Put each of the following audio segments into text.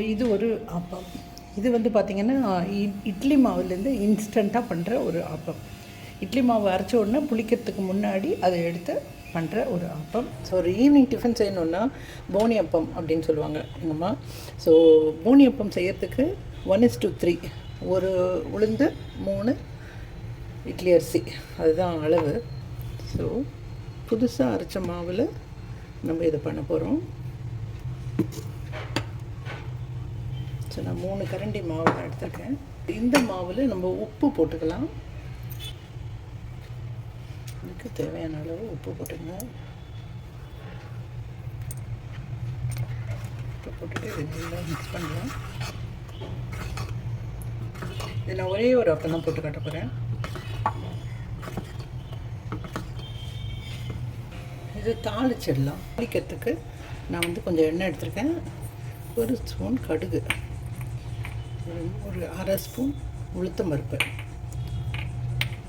இது ஒரு ஆப்பம். இது வந்து பார்த்திங்கன்னா இ- இட்லி மாவுலேருந்து இன்ஸ்டண்ட்டாக பண்ணுற ஒரு ஆப்பம். இட்லி மாவு அரைச்ச உடனே புளிக்கிறதுக்கு முன்னாடி அதை எடுத்து பண்ணுற ஒரு ஆப்பம். ஸோ ஒரு ஈவினிங் டிஃபன் செய்யணுன்னா போனி அப்பம் அப்படின்னு சொல்லுவாங்க எங்கம்மா ஸோ போனி அப்பம் செய்யறதுக்கு ஒன் இஸ் டூ த்ரீ ஒரு உளுந்து மூணு இட்லி அரிசி. அதுதான் அளவு. ஸோ புதுசாக அரைச்ச மாவில் நம்ம இதை பண்ண போகிறோம் ஸோ நான் மூணு கரண்டி மாவு தான் எடுத்திருக்கேன். இந்த மாவில் நம்ம உப்பு போட்டுக்கலாம். இதுக்கு தேவையான அளவு உப்பு போட்டுங்க. உப்பு போட்டுட்டு இது நல்லா மிக்ஸ் பண்ணலாம். இது நான் ஒரே ஒரு அப்பம் தான் போட்டு காட்ட போகிறேன் இது தாளிச்சிடலாம். தாளிக்கிறதுக்கு நான் வந்து கொஞ்சம் எண்ணெய் எடுத்திருக்கேன். ஒரு ஸ்பூன் கடுகு. ஒரு- அரை ஸ்பூன் உளுத்தம் பருப்பு.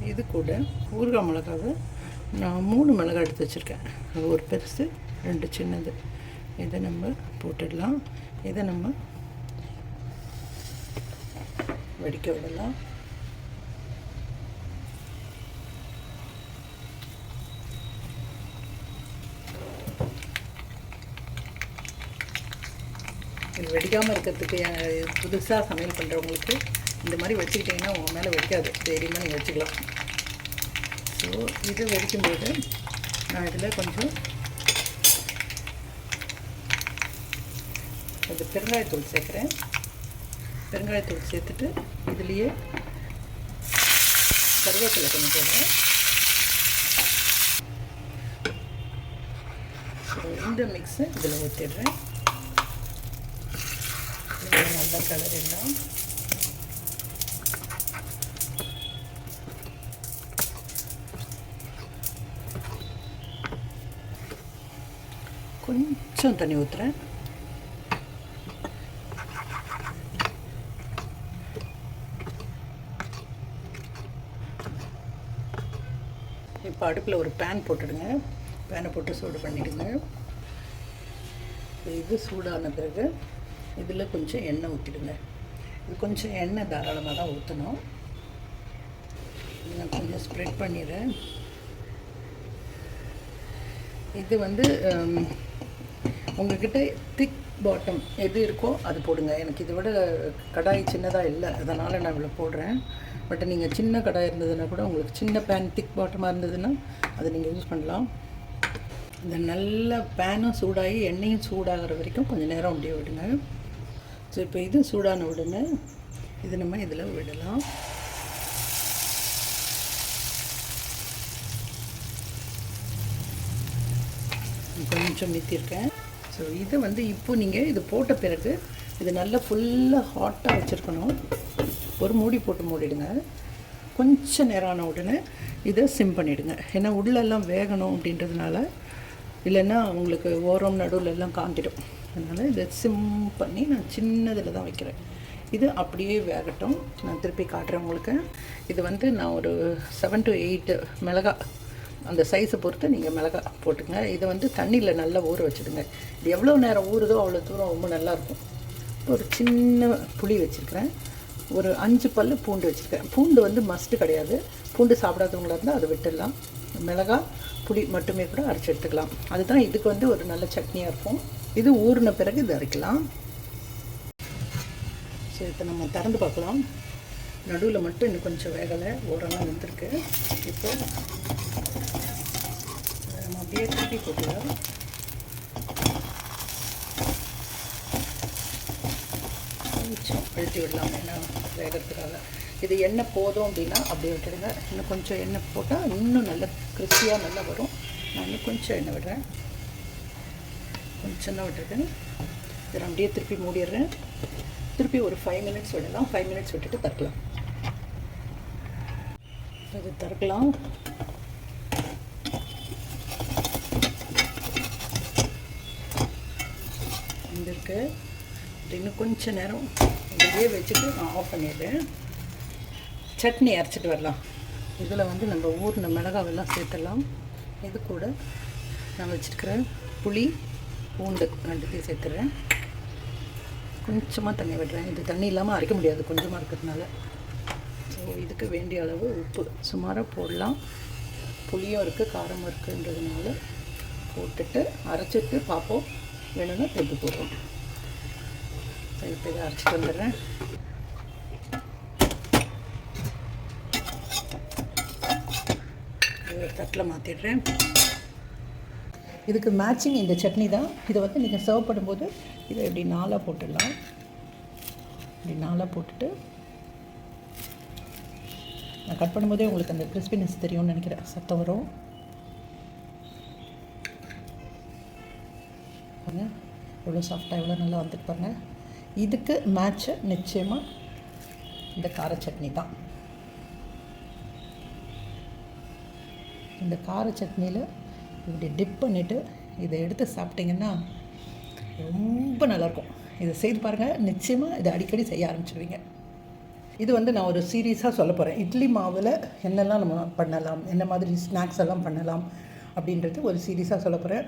இது கூட ஊறுகாய் மிளகாவை நான் மூணு மிளகாய் எடுத்து வச்சுருக்கேன். அது ஒரு பெருசு ரெண்டு சின்னது. இதை நம்ம போட்டுடலாம். இதை நம்ம வெடிக்க விடலாம். வெடிக்காமல் இருக்கிறதுக்கு புதுசாக சமையல் பண்ணுறவங்களுக்கு இந்த மாதிரி வச்சுக்கிட்டிங்கன்னா உங்கள் மேலே வெடிக்காது. தைரியமாக நீங்கள் வச்சுக்கலாம். ஸோ இது வெடிக்கும்போது நான் இதில் கொஞ்சம் அது பெருங்காயத்தூள் சேர்க்குறேன். பெருங்காயத்தூள் சேர்த்துட்டு இதுலேயே கருவேப்பிலை கொஞ்சம் போடுறேன். ஸோ இந்த மிக்ஸை இதில் ஊற்றிடுறேன் இதை நல்லா கலரிடலாம் கொஞ்சம் தண்ணி ஊற்றுறேன் இப்போ அடுப்பில் ஒரு பேன் போட்டுடுங்க. பேனை போட்டு சூடு பண்ணிவிடுங்க இது சூடான பிறகு இதில் கொஞ்சம் எண்ணெய் ஊற்றிடுங்க. இது கொஞ்சம் எண்ணெய் தாராளமாக தான் ஊற்றணும். நான் கொஞ்சம் ஸ்ப்ரெட் பண்ணிடுறேன். இது வந்து உங்கள்கிட்ட திக் பாட்டம் எது இருக்கோ அது போடுங்க. எனக்கு இதை விட கடாய் சின்னதாக இல்லை. அதனால் நான் இவ்வளோ போடுறேன். பட் நீங்கள் சின்ன கடாய் இருந்ததுன்னா கூட உங்களுக்கு சின்ன பேன் திக் பாட்டமாக இருந்ததுன்னா அதை நீங்கள் யூஸ் பண்ணலாம். இந்த நல்ல பேனும் சூடாகி எண்ணெயும் சூடாகிற வரைக்கும் கொஞ்சம் நேரம் அப்படியே விடுங்க. ஸோ இப்போ இது சூடான உடனே இது நம்ம இதில் விடலாம். கொஞ்சம் மித்திருக்கேன் ஸோ இதை வந்து இப்போ நீங்கள் இது போட்ட பிறகு இது நல்லா ஃபுல்லாக ஹாட்டாக வச்சுருக்கணும். ஒரு மூடி போட்டு மூடிடுங்க. கொஞ்சம் நேரம் ஆன உடனே இதை சிம் பண்ணிவிடுங்க ஏன்னா உள்ளெல்லாம் வேகணும் அப்படின்றதுனால இல்லைன்னா உங்களுக்கு ஓரம் நடுவில் எல்லாம் காந்திடும் அதனால் இதை சிம் பண்ணி நான் சின்னதில் தான் வைக்கிறேன். இது அப்படியே வேகட்டும். நான் திருப்பி காட்டுறேன் உங்களுக்கு. இது வந்து நான் ஒரு செவன் டு எயிட் மிளகாய் அந்த சைஸை பொறுத்து நீங்கள் மிளகாய் போட்டுங்க இதை வந்து தண்ணியில் நல்லா ஊற வச்சுடுங்க. இது எவ்வளோ நேரம் ஊறுதோ அவ்வளோ தூரம் ரொம்ப நல்லாயிருக்கும் ஒரு சின்ன புளி வச்சுருக்கிறேன். ஒரு அஞ்சு பல் பூண்டு வச்சுருக்கேன் பூண்டு வந்து மஸ்ட்டு கிடையாது. பூண்டு சாப்பிடாதவங்களா இருந்தால் அதை விட்டுடலாம். மிளகாய் புளி மட்டுமே கூட அரைச்சி எடுத்துக்கலாம். அதுதான் இதுக்கு வந்து ஒரு நல்ல சட்னியாக இருக்கும். இது ஊறின பிறகு இது அரைக்கலாம். சரி இப்போ நம்ம திறந்து பார்க்கலாம். நடுவில் மட்டும் இன்னும் கொஞ்சம் வேகலை. ஓரெல்லாம் வந்திருக்கு இப்போ நம்ம அப்படியே திருப்பி போட்டுக்கலாம். கொஞ்சம் அழுத்தி விடலாம். ஏன்னா வேகிறதுக்காக. இது எண்ணெய் போதும் அப்படின்னா அப்படியே விட்டுடுங்க. இன்னும் கொஞ்சம் எண்ணெய் போட்டால் இன்னும் நல்லா கிறிஸ்பியாக நல்லா வரும். நான் இன்னும் கொஞ்சம் எண்ணெய் விடுறேன். கொஞ்சம் தான் விட்டுருக்கேன். இதை அப்படியே திருப்பி மூடிடுறேன். திருப்பி ஒரு ஃபைவ் மினிட்ஸ் விடலாம். ஃபைவ் மினிட்ஸ் விட்டுட்டு திறக்கலாம். இது திறக்கலாம். வந்திருக்கு இன்னும் கொஞ்ச நேரம் இதையே வச்சுட்டு நான் ஆஃப் பண்ணிடுறேன். சட்னி அரைச்சிட்டு வரலாம். இதில் வந்து நம்ம ஊறின மிளகாவெல்லாம் சேர்த்துடலாம். இது கூட நான் வச்சுருக்கிற புளி பூண்டு ரெண்டுத்தையும் சேர்த்துறேன். கொஞ்சமாக தண்ணி விடுறேன். இது தண்ணி இல்லாமல் அரைக்க முடியாது. கொஞ்சமாக இருக்கிறதுனால. ஸோ இதுக்கு வேண்டிய அளவு உப்பு. சுமாராக போடலாம். புளியும் இருக்குது காரமும் இருக்குன்றதுனால போட்டுட்டு அரைச்சிட்டு பார்ப்போம். வேணும்னா தெட்டு போடுவோம். சரி இப்போ இதை அரைச்சிட்டு வந்துடுறேன். தட்டில் மாற்றிடுறேன் இதுக்கு மேட்சிங் இந்த சட்னி தான். இதை வந்து நீங்கள் சர்வ் பண்ணும்போது இதை இப்படி நாளாக போட்டுடலாம். இப்படி நாளாக போட்டுட்டு நான் கட் பண்ணும்போதே உங்களுக்கு அந்த கிறிஸ்பினஸ் தெரியும்னு நினைக்கிறேன். சத்தம் வரும். பாருங்க. எவ்வளோ சாஃப்டாக எவ்வளோ நல்லா வந்துட்டு இதுக்கு மேட்ச்சு நிச்சயமாக இந்த கார சட்னி தான். இந்த கார சட்னியில் இப்படி டிப் பண்ணிவிட்டு இதை எடுத்து சாப்பிட்டிங்கன்னா ரொம்ப நல்லாயிருக்கும். இதை செய்து பாருங்கள் நிச்சயமாக இதை அடிக்கடி செய்ய ஆரம்பிச்சிடுவீங்க இது வந்து நான் ஒரு சீரியஸாக சொல்ல போகிறேன் இட்லி மாவில் என்னெல்லாம் நம்ம பண்ணலாம்? என்ன மாதிரி ஸ்நாக்ஸ் எல்லாம் பண்ணலாம்? அப்படின்றது ஒரு சீரியஸாக சொல்ல போகிறேன்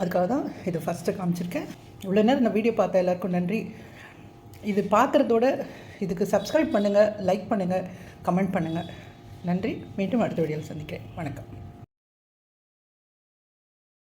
அதுக்காக தான் இதை ஃபஸ்ட்டு காமிச்சிருக்கேன். இவ்வளோ நேரம் நான் வீடியோ பார்த்த எல்லாருக்கும் நன்றி. இது பார்க்குறதோட இதுக்கு சப்ஸ்கிரைப் பண்ணுங்கள் லைக் பண்ணுங்கள் கமெண்ட் பண்ணுங்கள் நன்றி. மீண்டும் அடுத்த வீடியோவில் சந்திக்கிறேன். வணக்கம்.